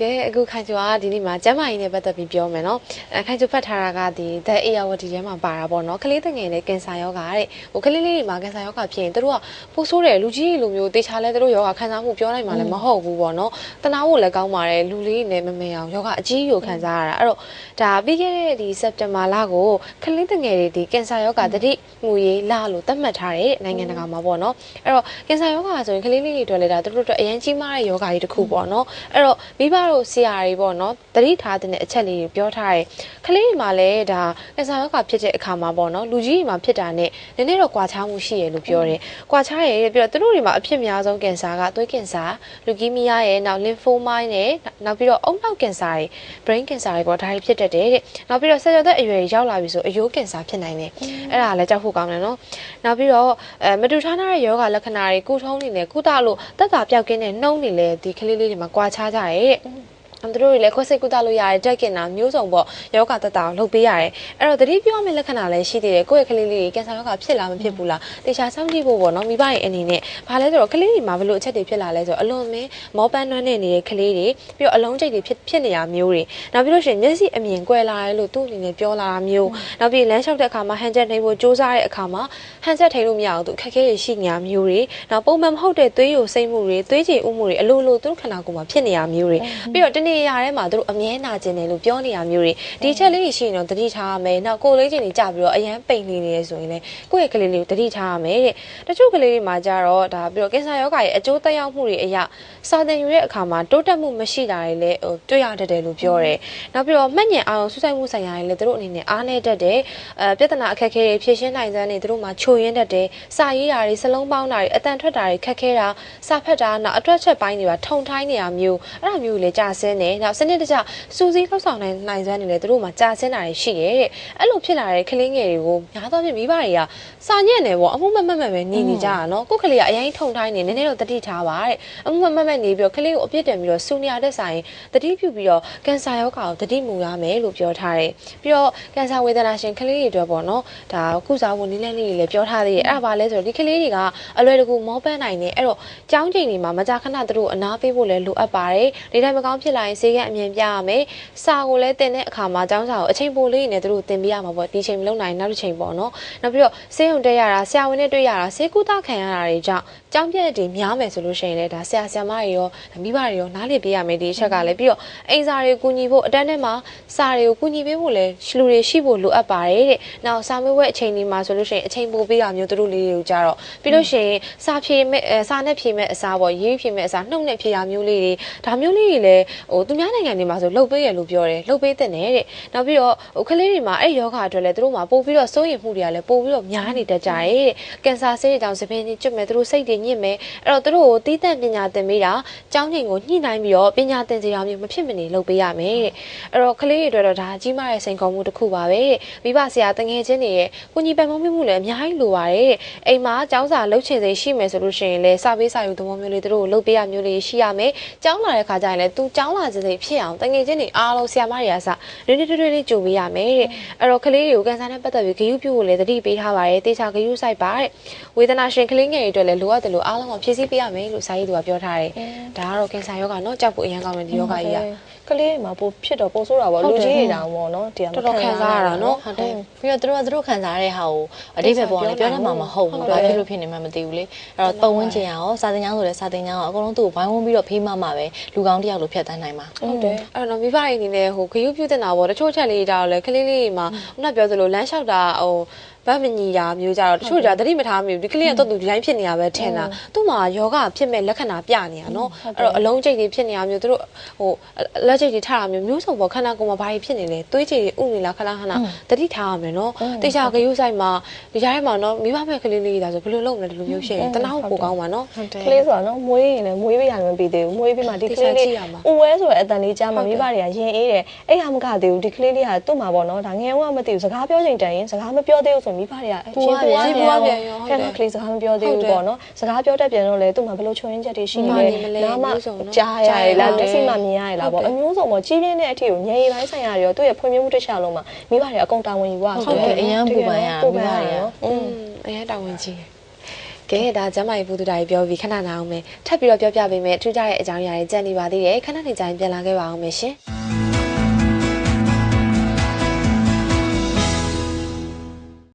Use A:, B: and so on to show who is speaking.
A: ကဲအခုခိုင်ကျော်ကဒီနေ့မှာကျမ်းမာရေးနဲ့ပတ်သက်ပြီးပြောမယ်နော်အဲခိုင်ကျော်ဖတ်ထားတာကဒီ The ARD ထဲမှာပါတာပေါ့နော်ကလေးတငယ်နဲ့ကင်ဆာယောဂတဲ့ဟိုကလေးလေးတွေမှာကင်ဆာယောဂဖြစ်ရင်တို့ကပိုးဆိုးတယ်လူကြီးလိုမျိုးတေချာလဲတို့ယောဂခံစားမှုပြောနိုင်မှလည်းမဟုတ်ဘူးပေါ့နော်တနာဖို့လည်းကောင်းပါတယ်လူလေးနဲ့မမေအောင်ယောဂအကြီးကိုခံစားရတာအဲ့တော့ဒါပြီးခဲ့တဲ့ဒီစက်တင်ဘာလကိုကလေးတငယ်တွေဒီကင်ဆာယောဂတတိမှုရေးလလို့သတ်မှတ်ထားတဲ့နိုင်ငံတကာမှာပေါ့နော်အဲ့တော့ကင်ဆာယောဂဆိုရင်ကလေးလေးတွေတွေ့လဲတာတို့တို့အရင်ကြီးမားတဲ့ယောဂကြီးတစ်ခုပေါ့နော်အဲ့တော့မိဘတို့ဆရာတွေပေါ့နော်တတိထားတဲ့အချက်လေးတွေပြောထားတယ်ကလေးတွေမှာလည်းဒါကင်ဆာယောဂဖြစ်တဲ့အခါမှာပေါ့နော်လူကြီးတွေမှာဖြစ်တာနဲ့နည်းနည်းတော့ကွာခြားမှုရှိရလို့ပြောတယ်ကွာခြားရတဲ့ပြီးတော့သူတို့တွေမှာအဖြစ်များဆုံးကင်ဆာကသွေးကင်ဆာလူကီးမီးယားရဲ့နောက်လင်ဖိုးမိုင်းနဲ့နောက်ပြီးတော့အုံနောက်ကင်ဆာတွေ brain cancer တွေပေါ့ဒါတွေဖြစ်တတ်တယ်တဲ့နောက်ပြီးတော့ဆက်ကြောသက်အရွယ်ရောက်လာပြီဆိုအယိုးကင်ဆာဖြစ်နိုင်တယ်အဲ့ဒါလည်းကြောက်ဖို့ကောင်းတယ်နော်နောက်ပြီးတော့အဲမတူထားတဲ့ယောဂလက္ခဏာတွေကုထုံးနေနဲ့ကုသလို့တက်တာပြောက်ကင်းတဲ့နှုံးနေလေဒီကလေးလေးတွေမှာကွာခြားကြတ ယ်တဲ့အမ်တို့တွေလည်းခွဲစိတ်ကုသလို့ရတယ်တက်ကင်တာမျိုးစုံပေါ့ယောဂတက်တာကိုလုပ်ပေးရတယ်အဲ့တော့တတိပြောမယ့်လက္ခဏာလည်းရှိသေးတယ်ကိုယ့်ရဲ့ကလေးလေးတွေကင်ဆာယောဂဖြစ်လားမဖြစ်ဘူးလားတေချာစောင့်ကြည့်ဖို့ပေါ့နော်မိဘရဲ့အနေနဲ့ဘာလဲဆိုတော့ကလေးတွေမှာဘလို့အချက်တွေဖြစ်လာလဲဆိုတော့အလွန်မင်းမောပန်းနှွမ်းနေနေတဲ့ကလေးတွေပြီးတော့အလုံးကျိတ်တွေဖြစ်ဖြစ်နေတာမျိုးတွေနောက်ပြီးလို့ရှိရင်မျက်စိအမြင်ကွဲလာတယ်လို့သူ့အနေနဲ့ပြောလာတာမျိုးနောက်ပြီးလမ်းလျှောက်တဲ့အခါမှာဟန်ချက်နှိမ်ဖို့စူးစမ်းတဲ့အခါမှာဟန်ချက်ထိန်လို့မရအောင်သူအခက်အခဲတွေရှိနေတာမျိုးတွေနောက်ပုံမှန်မဟုတ်တဲ့သွေးယိုစိမ့်မှုတွေသွေးကြည်ဥမှုတွေအလိုလိုသူတို့ခန္ဓာကိုယ်မှာဖြစ်နေတာမျိုးတွေပြီးတော့တနေ့ရာထဲမှာသူတို့အမြဲနာကျင်တယ်လို့ပြောနေတာမျိုးတွေဒီချက်လေးရှိရင်တော့တတိထားရမယ်နောက်ကိုယ်လေးချင်းတွေကြပြီးတော့အရန်ပိန်နေနေရဆိုရင်လည်းကိုယ့်ရဲ့ကလေးလေးကိုတတိထားရမယ်တဲ့တချို့ကလေးတွေမှာကြတော့ဒါပြီးတော့ကင်ဆာယောဂရဲ့အကျိုးသက်ရောက်မှုတွေအရစာသင်ယူတဲ့အခါမှာတိုးတက်မှုမရှိတာတွေလည်းဟိုတွေ့ရတတ်တယ်လို့ပြောတယ်နောက်ပြီးတော့မှတ်ဉာဏ်အောင်ဆူဆိုင်မှုဆိုင်ရာတွေလည်းသူတို့အနေနဲ့အားနည်းတတ်တယ်အဲပြဿနာအခက်အခဲတွေဖြေရှင်းနိုင်စမ်းနေသူတို့မှာချိုရင်းတတ်တယ်စာရေးတာတွေစလုံးပေါင်းတာတွေအတန်ထွက်တာတွေခက်ခဲတာစာဖတ်တာနောက်အတွက်ချက်ပိုင်းတွေပါထုံထိုင်းနေတာမျိုးအဲ့ဒါမျိုးတွေလည်းကြာဆင်းတယ်နောက်စနစ်တကျစူးစီးလှုပ်ဆောင်နိုင်နိုင်စမ်းနေလေသူတို့မှာကြာဆင်းတာတွေရှိရဲ့တဲ့အဲ့လိုဖြစ်လာတဲ့ကလေးငယ်တွေကိုများသောဖြင့်မိဘတွေကစာညက်နေပေါ့အမှုမမတ်မတ်ပဲနေနေကြတာနော်ကိုယ်ကလေးကအရင်ထုံထိုင်းနေနည်းနည်းတော့တတိထားပါတဲ့အမှုမမတ်မတ်နေပြီးတော့ကလေးကိုအပြစ်တင်ပြီးတော့စူနေရတဲ့ဆိုင်တတိပြုပြီးတော့ကန်ဆာယောဂါကိုတတိမူရမယ်လို့ပြောထားတယ်ပြီးတော့ကန်ဆာဝေဒနာရှင်ကလေးတွေအတွက်ပေါ့နော်ဒါကုစားဖို့နည်းလမ်းလေးတွေလည်းပြောထားသေးတယ်အဲ့ဒါဘာလဲဆိုတော့ဒီကလေးတွေကအလွယ်တကူမောပန်းနိုင်တယ်အဲ့တော့ကြောင်းချိန်တွေမှာမကြာခဏသူတို့အနာပေးဖို့လည်းလိုအပ်ပါတယ်ဒီတိုင်းမကောင်းဖြစ်လာရင်ဆေးကအမြင်ပြရမယ်စာကိုလည်းတင်တဲ့အခါမှာကျောင်းစာကိုအချိန်ပိုလေးနဲ့သူတို့တင်ပြရမှာပေါ့ဒီချိန်မလုံးနိုင်နောက်တစ်ချိန်ပေါ့နော်နောက်ပြီးတော့ဆေးရုံတက်ရတာဆရာဝန်နဲ့တွေ့ရတာဆေးကုသခံရတာတွေကြောင့်ကျောင်းပြည့်တွေများမယ်ဆိုလို့ရှိရင်လည်းဒါဆရာဆရာမတွေရောမိဘတွေရောနားလည်ပေးရမယ်ဒီအချက်ကလည်းပြီးတော့အိမ်စာတွေကိုကူညီဖို့အတန်းထဲမှာစာတွေကိုကူညီပေးဖို့လည်းလူတွေရှိဖို့လိုအပ်ပါတယ်တဲ့နောက်စာမေးပွဲအချိန်ဒီမှာဆိုလို့ရှိရင်အချိန်ပိုပေးတာမျိုးသူတို့လေးတွေကိုကြတော့ပြီးလို့ရှိရင်စာဖြေမဲ့စာနဲ့ဖြေမဲ့အစားပေါ့ရေးဖြေမဲ့အစားနှုတ်နဲ့ဖြေတာမျိုးလေးတွေဒါမျိုးလေးတွေလည်းဟိုသူများနိုင်ငံတွေမှာဆိုလှုပ်ပေးရလို့ပြောတယ်လှုပ်ပေးတဲ့နဲ့တဲ့နောက်ပြီးတော့ဟိုကလေးတွေမှာအဲ့ယောဂအတွက်လည်းသူတို့မှာပို့ပြီးတော့စိုးရိမ်မှုတွေကလည်းပို့ပြီးတော့များနေတတ်ကြတယ်တဲ့ကင်ဆာဆေးတွေတောင်စပင်းကြီးကျွတ်မယ်သူတို့စိတ်တွေညစ်မယ်အဲ့တော့သူတို့ကိုတီးတန့်ပညာသင်ပေးတာကျောင်းချိန်ကိုညှိနှိုင်းပြီးတော့ပညာသင်စေတာမျိုးမဖြစ်မနေလုပ်ပေးရမယ်တဲ့အဲ့တော့ကလေးတွေအတွက်တော့ဒါကြီးမားတဲ့စိန်ခေါ်မှုတစ်ခုပါပဲတဲ့မိဘဆရာတငယ်ချင်းတွေရဲ့ကုညီပံ့ပိုးမှုလည်းအများကြီးလိုပါတယ်တဲ့အိမ်မှာကျောင်းစာလုပ်ချင်စိရှိမယ်ဆိုလို့ရှိရင်လည်းစာပေးစာယူသဘောမျိုးလေးသူတို့ကိုလုပ်ပေးရမျိုးလေးရှိရမယ်ကျောင်းလာတဲ့ခါကျရင်လည်းသူကျောင်းလာခြင်းစိဖြစ်အောင်တငယ်ချင်းတွေအားလုံးဆရာမတွေကစနည်းနည်းထွေးထွေးလေးကြိုပေးရမယ်တဲ့အဲ့တော့ကလေးတွေကိုကန်ဆာနဲ့ပတ်သက်ပြီးဂရုပြုဖို့လည်းတတိပေးထားပါတယ်တေချာဂရုစိုက်ပါတဲ့ဝေဒနာရှင်ကလေးငယ်တွေအတွက်လည်းလိုအပ်တယ်လို့အားလုံးကဖြည့်ဆည်းပေးရမယ်လို့စာရေးသူကပြောထားတယ်ဒါကတော့ကင်ဆာယောဂနော်ကြောက်ဖို့အရင်ကောင်းတဲ့ဒီယောဂကြီးက
B: ကလေးတွေမှာပိုဖြစ်တော့ပိုဆိုးတာပေါ့လူကြီးတွေတောင်ပေါ့နော်ဒီက
A: တော်တော်ခံစားရတာနော်
C: ဟုတ်တယ်ပြီးတော့သူတို့ကသူတို့ခံစားရတဲ့ဟာကိုအတိတ်ပဲပေါ်နေပြောတတ်မှာမဟုတ်ဘူးဘာဖြစ်လို့ဖြစ်နေမှမသိဘူးလေအဲ့တော့ပုံဝင်ချင်ရအောင်စာတင်ကြောင်းဆိုလဲစာတင်ကြောင်းအောင်အကုန်လုံးသူ့ကိုဝိုင်းဝန်းပြီးတော့ဖေးမမှာပဲလူကောင်းတယောက်လိုဖြတ်တန်းနိုင်မှာ
A: ဟုတ်တယ်အဲ့တော့မိဘတွေအနေနဲ့ဟိုခရုပြုတင်တာပေါ့တချို့ချက်လေးတောင်လဲကလေးလေးတွေမှာခုနပြောသလိုလမ်းလျှောက်တာဟိုဗတ်မညီတာမျိုးကြတော့တချို့ကြသတိမထားမိဘူးဒီကလေးကတော့သူဒီတိုင်းဖြစ်နေတာပဲထင်တာသူ့မှာယောဂဖြစ်မဲ့လက္ခဏာပြနေတာနော်အဲ့တော့အလုံးကျိတ်တွေဖြစ်နေတာမျိုးသူတို့ဟိုလက်ကျိတ်တွေထတာမျိုးမျိုးစုံပေါ့ခန္ဓာကိုယ်မှာဘာတွေဖြစ်နေလဲသွေးကျိတ်တွေဥနေလားခဏခဏတတိထားရမယ်နော်တေချာကယူဆိုင်မှာဒီကြားထဲမှာနော်မိဘမဲ့ကလေးလေးဒါဆိုဘယ်လိုလုပ်မလဲဒီလိုမျိုးဖြစ်ရင်တနာဖို့ပိုကောင်းပါနော်
C: ဟုတ်တယ်
B: ကလေးဆိုတာနော်မွေးရင်လည်းမွေးပေးရတယ်မပြီးသေးဘူးမွေးပြီးမှဒီကလေးလေးဥဝဲဆိုတဲ့အတန်လေးကြားမှာမိဘတွေကရင်အေးတယ်အဲ့ဟာမကသေးဘူးဒီကလေးလေးကသူ့မှာပေါ့နော်ဒါငယ်ဦးကမသိဘူးစကားပြောချိန်တန်ရင်စကားမပြောသေးဘူးဆိုမိဘတွေကချင်းပူရပြန်အဲ့တော့ကလေးစကားမပြောသေးဘူးပေါ့နော်စကားပြောတတ်ပြန်တော့လေသူ့မှာဘယ်လိုချွင်းချက်တွေရှိနေလဲနားမကြားရတယ်လားမျက်စိမှမြင်ရတယ်လားပေါ့အမျိုးစုံပေါ့ကြီးပြင်းတဲ့အထီကိုငယ်ရေးပိုင်းဆိုင်ရာတွေရောသူ့ရဲ့ဖွံ့ဖြိုးမှုတစ်ခြားလုံးမှာမိဘတွေအကုန်တာဝန်ယူရ
C: ဟုတ်တယ်အရန်ပူပန်ရ
B: ပူ
C: မိ
B: ပန်
C: ဘ
B: ရ
C: တွေက
B: နော်
A: อืมအရင်တာဝန်ကြီးကကဲဒါကျမကြီးဘုသူတာကြီးပြောပြီးခဏနာအောင်မယ်ထပ်ပြီးတော့ပြောပြပေးမယ်ထူးခြားတဲ့အကြောင်းအရာတွေကြံ့နေပါသေးတယ်ခဏနေကြရင်ပြန်လာခဲ့ပါအောင်မယ်ရှင်